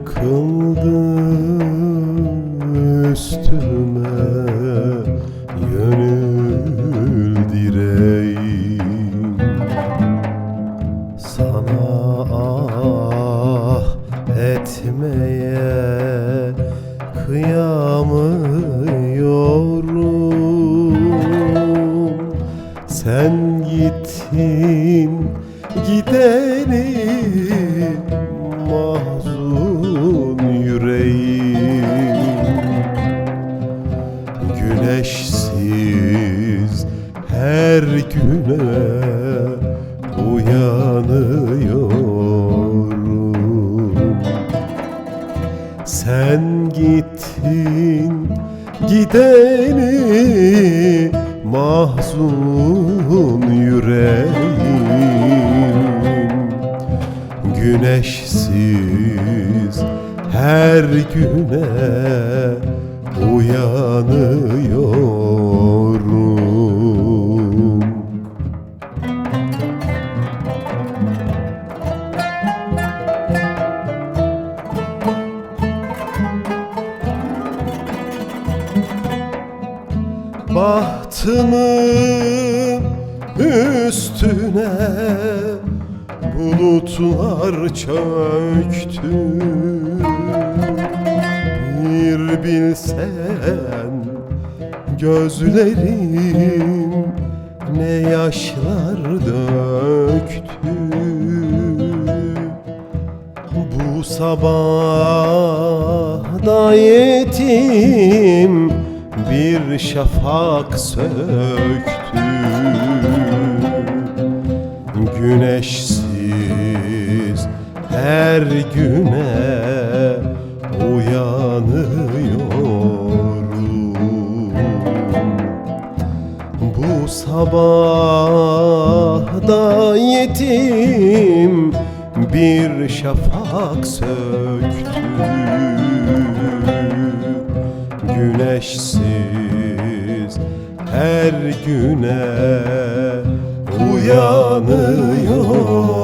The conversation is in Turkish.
yıkıldı üstüme Gönül direğim. Sana ah etmeye kıyamıyorum. Sen gittin gideni mahzun Güneşsiz her güne uyanıyorum Sen gittin gideni mahzun yüreğim. Güneşsiz her güne uyanıyorum. Bahtımın üstüne bulutlar çöktü Bir bilsen gözlerim ne yaşlar döktü. Bu sabah da yetim bir şafak söktü. Güneşsiz her güne Bu sabah da yetim bir şafak söktü. Güneşsiz her güne uyanıyor